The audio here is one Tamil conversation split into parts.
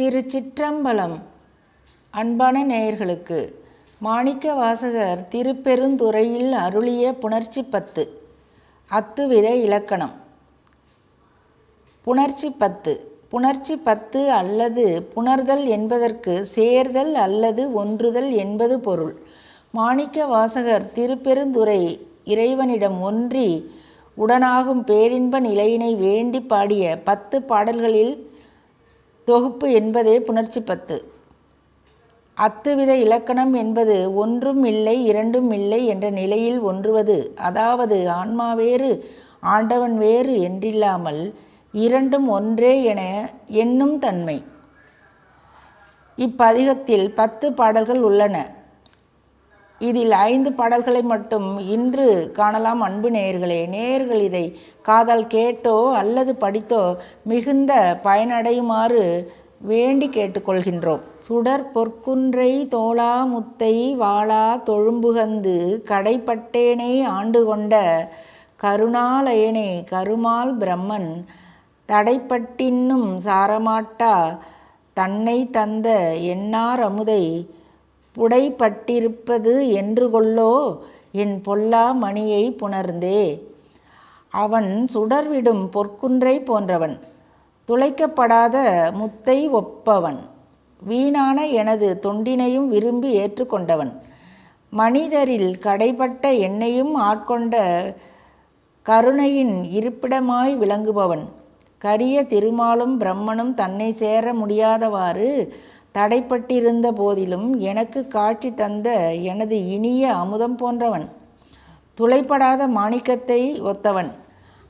திருச்சிற்றம்பலம். அன்பான நேயர்களுக்கு மாணிக்க வாசகர் திருப்பெருந்துறையில் அருளிய புணர்ச்சி பத்து அத்துவித இலக்கணம். புணர்ச்சி பத்து. புணர்ச்சி பத்து அல்லது புணர்தல் என்பதற்கு சேர்தல் அல்லது ஒன்றுதல் என்பது பொருள். மாணிக்க வாசகர் திருப்பெருந்துறை இறைவனிடம் ஒன்றி உடனாகும் பேரின்ப நிலையினை வேண்டி பாடிய பத்து பாடல்களில் தொகுப்பு என்பதே புணர்ச்சி பத்து. அத்துவித இலக்கணம் என்பது ஒன்றும் இல்லை இரண்டும் இல்லை என்ற நிலையில் ஒன்றுவது. அதாவது ஆன்மா வேறு ஆண்டவன் வேறு என்றில்லாமல் இரண்டும் ஒன்றே என எண்ணும் தன்மை. இப்பதிகத்தில் பத்து பாடல்கள் உள்ளன. இதில் ஐந்து பாடல்களை மட்டும் இன்று காணலாம். அன்பு நேயர்களே நேயர்கள் இதை காதால் கேட்டோ அல்லது படித்தோ மிகுந்த பயனடையுமாறு வேண்டி கேட்டுக்கொள்கின்றோம். சுடர் பொற்குன்றை தோளா முத்தை வாளா தொழும்புகந்து கடைப்பட்டேனை ஆண்டு கொண்ட கருணாலயனே கருமால் பிரம்மன் தடைப்பட்டின்னும் சாரமாட்டா தன்னை தந்த எண்ணார் அமுதை புடைப்பட்டிருப்பது என்று கொள்ளோ? என் பொல்லா மணியை புணர்ந்தே. அவன் சுடர்விடும் பொற்குன்றை போன்றவன். துளைக்கப்படாத முத்தை ஒப்பவன். வீணான எனது தொண்டினையும் விரும்பி ஏற்றுக்கொண்டவன். மனிதரில் கடைப்பட்ட என்னையும் ஆட்கொண்ட கருணையின் இருப்பிடமாய் விளங்குபவன். கரிய திருமாலும் பிரம்மனும் தன்னை சேர முடியாதவாறு தடைப்பட்டிருந்த போதிலும் எனக்கு காட்சி தந்த எனது இனிய அமுதம் போன்றவன் துளைப்படாத மாணிக்கத்தை ஒத்தவன்.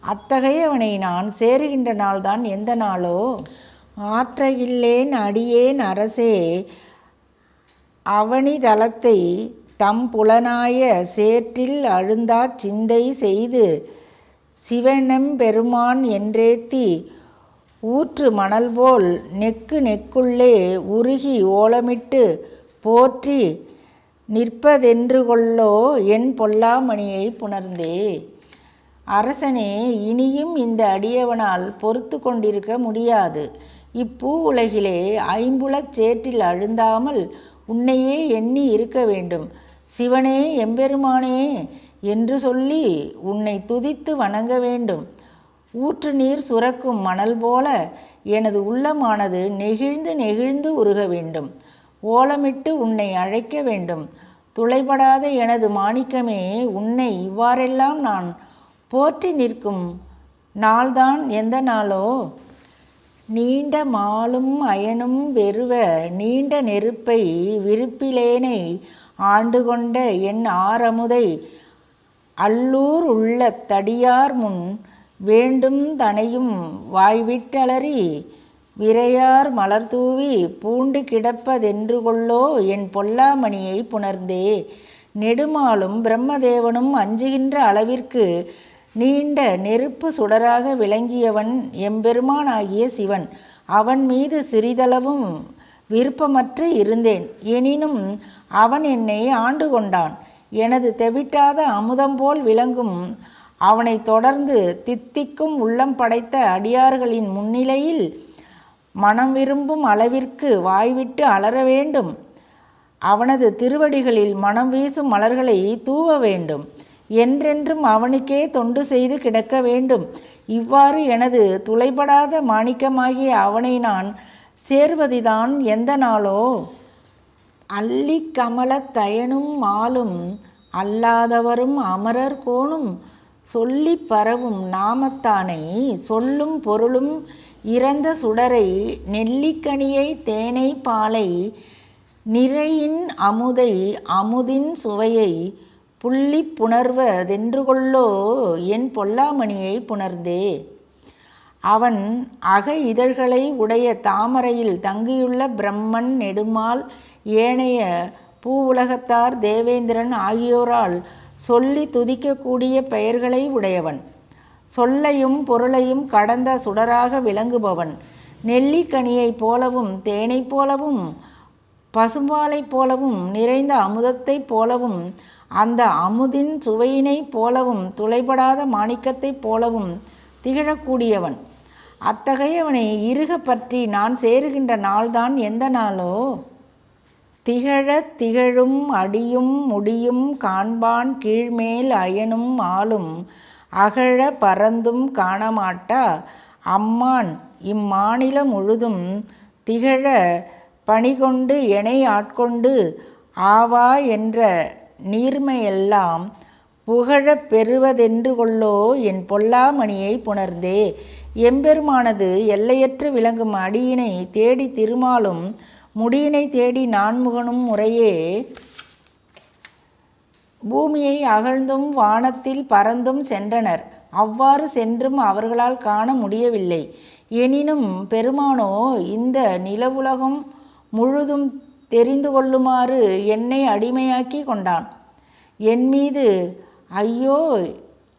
அத்தகையவனை நான் சேருகின்ற நாள்தான் எந்த நாளோ? ஆற்றையில்லேன் அடியேன் அரசே அவனிதளத்தை தம் புலனாய சேற்றில் அழுந்தாச் சிந்தை செய்து சிவனெம் பெருமான் என்றேத்தி ஊற்று மணல் போல் நெக்கு நெக்குள்ளே உருகி ஓலமிட்டு போற்றி நிற்பதென்று கொள்ளோ என் பொல்லாமணியை புணர்ந்தே. அரசனே இனியும் இந்த அடியவனால் பொறுத்து கொண்டிருக்க முடியாது. இப்பூ உலகிலே ஐம்புலச் சேற்றில் அழுந்தாமல் உன்னையே எண்ணி இருக்க வேண்டும். சிவனே எம்பெருமானே என்று சொல்லி உன்னை துதித்து வணங்க வேண்டும். ஊற்று நீர் சுரக்கும் மணல் போல எனது உள்ளமானது நெகிழ்ந்து நெகிழ்ந்து உருக வேண்டும். ஓலமிட்டு உன்னை அழைக்க வேண்டும். துளைபடாத எனது மாணிக்கமே உன்னை இவ்வாறெல்லாம் நான் போற்றி நிற்கும் நாள்தான் எந்த நாளோ? நீண்ட மாலும் அயனும் வெறுவ நீண்ட நெருப்பை விருப்பிலேனை ஆண்டு கொண்ட என் ஆரமுதை அல்லூர் உள்ள தடியார் முன் வேண்டும் தனையும் வாய்விட்டலறி விரையார் மலர் தூவி பூண்டு கிடப்பதென்று கொள்ளோ என் பொல்லாமணியை புணர்ந்தே. நெடுமாலும் பிரம்மதேவனும் அஞ்சுகின்ற அளவிற்கு நீண்ட நெருப்பு சுடராக விளங்கியவன் எம்பெருமானாகிய சிவன். அவன் மீது சிறிதளவும் விருப்பமற்று இருந்தேன். எனினும் அவன் என்னை ஆண்டு கொண்டான். எனது தெவிட்டாத அமுதம் போல் விளங்கும் அவனை தொடர்ந்து தித்திக்கும் உள்ளம் படைத்த அடியார்களின் முன்னிலையில் மனம் விரும்பும் அளவிற்கு வாய்விட்டு அலற வேண்டும். அவனது திருவடிகளில் மனம் வீசும் மலர்களை தூவ வேண்டும். என்றென்றும் அவனுக்கே தொண்டு செய்து கிடக்க வேண்டும். இவ்வாறு எனது துளைபடாத மாணிக்கமாகிய அவனை நான் சேர்வதுதான் எந்த நாளோ? அள்ளி கமலத் தயனும் மாலும் அல்லாதவரும் அமரர் கோணும் சொல்லி பரவும் நாமத்தானை சொல்லும் பொருளும் இறந்த சுடரை நெல்லிக்கனியை தேனை பாலை நிறையின் அமுதை அமுதின் சுவையை புள்ளி புணர்வதென்று கொள்ளோ என் பொல்லாமணியை புணர்ந்தே. அவன் அக இதழ்களை உடைய தாமரையில் தங்கியுள்ள பிரம்மன் நெடுமால் ஏனைய பூவுலகத்தார் தேவேந்திரன் ஆகியோரால் சொல்லி துதிக்கக்கூடிய பெயர்களை உடையவன். சொல்லையும் பொருளையும் கடந்த சுடராக விளங்குபவன். நெல்லிக்கனியைப் போலவும் தேனைப் போலவும் பசும்பாலைப் போலவும் நிறைந்த அமுதத்தைப் போலவும் அந்த அமுதின் சுவையினைப் போலவும் துளைபடாத மாணிக்கத்தைப் போலவும் திகழக்கூடியவன். அத்தகையவனை இறுக பற்றி நான் சேருகின்ற நாள்தான் எந்த நாளோ? திகழத் திகழும் அடியும் முடியும் காண்பான் கீழ்மேல் அயனும் ஆளும் அகழ பறந்தும் காணமாட்டா? அம்மான் இம்மாநிலம் முழுதும் திகழ பணிகொண்டு எனை ஆட்கொண்டு ஆவா என்ற நீர்மையெல்லாம் புகழப் பெறுவதென்று கொள்ளோ? என் பொல்லாமணியை புணர்ந்தே. எம்பெருமானது எல்லையற்று விளங்கும் அடியினை தேடி திருமாலும் முடியினை தேடி நான்முகனும் முறையே. பூமியை அகழ்ந்தும் வானத்தில் பறந்தும் சென்றனர். அவ்வாறு சென்றும் அவர்களால் காண முடியவில்லை. எனினும் பெருமானோ இந்த நிலவுலகம் முழுதும் தெரிந்து கொள்ளுமாறு என்னை அடிமையாக்கி கொண்டான். என் மீது ஐயோ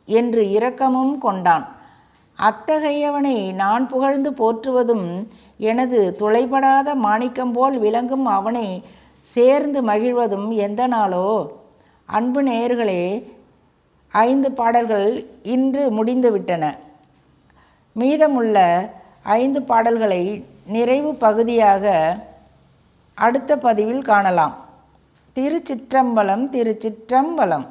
என்று இரக்கமும் கொண்டான். அத்தகையவனை நான் புகழ்ந்து போற்றுவதும் எனது துளைபடாத மாணிக்கம் போல் விளங்கும் அவனை சேர்ந்து மகிழ்வதும் எந்த நாளோ அன்பு நேயர்களே ஐந்து பாடல்கள் இன்று முடிந்துவிட்டன. மீதமுள்ள ஐந்து பாடல்களை நிறைவு பகுதியாக அடுத்த பதிவில் காணலாம். திருச்சிற்றம்பலம் திருச்சிற்றம்பலம்.